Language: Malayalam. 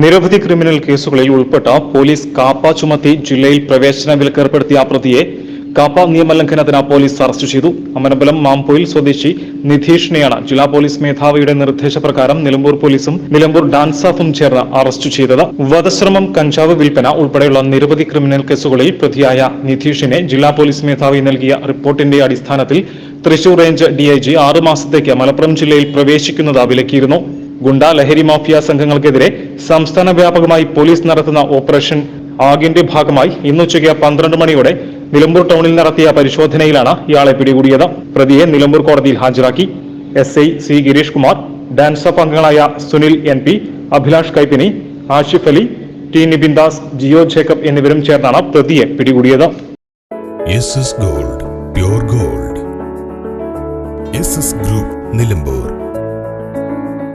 നിരവധി ക്രിമിനൽ കേസുകളിൽ ഉൾപ്പെട്ട പോലീസ് കാപ്പ ചുമത്തി ജില്ലയിൽ പ്രവേശന വിലക്ക് ഏർപ്പെടുത്തിയ പ്രതിയെ കാപ്പ നിയമലംഘനത്തിന് പോലീസ് അറസ്റ്റ് ചെയ്തു. അമരമ്പലം മാമ്പോയിൽ സ്വദേശി നിധീഷിനെയാണ് ജില്ലാ പോലീസ് മേധാവിയുടെ നിർദ്ദേശപ്രകാരം നിലമ്പൂർ പോലീസും നിലമ്പൂർ ഡാൻസാഫും ചേർന്ന് അറസ്റ്റ് ചെയ്തത്. വധശ്രമം കഞ്ചാവ് വിൽപ്പന ഉൾപ്പെടെയുള്ള നിരവധി ക്രിമിനൽ കേസുകളിൽ പ്രതിയായ നിധീഷിനെ ജില്ലാ പോലീസ് മേധാവി നൽകിയ റിപ്പോർട്ടിന്റെ അടിസ്ഥാനത്തിൽ തൃശൂർ റേഞ്ച് ഡിഐജി ആറ് മാസത്തേക്ക് മലപ്പുറം ജില്ലയിൽ പ്രവേശിക്കുന്നത് വിലക്കിയിരുന്നു. ഗുണ്ട ലഹരി മാഫിയ സംഘങ്ങൾക്കെതിരെ സംസ്ഥാന വ്യാപകമായി പോലീസ് നടത്തുന്ന ഓപ്പറേഷൻ ആഗിന്റെ ഭാഗമായി ഇന്നുച്ചയ്ക്ക് പന്ത്രണ്ട് മണിയോടെ നിലമ്പൂർ ടൗണിൽ നടത്തിയ പരിശോധനയിലാണ് ഇയാളെ പിടികൂടിയത്. പ്രതിയെ നിലമ്പൂർ കോടതിയിൽ ഹാജരാക്കി. S I C Girish Kumar DANSAF അംഗങ്ങളായ Sunil N P Abhilash Kaippini Ashif Ali T Nibin Das Jio Jacob എന്നിവരും ചേർന്നാണ് പ്രതിയെ പിടികൂടിയത്. Gold pure gold. Group Nilambur.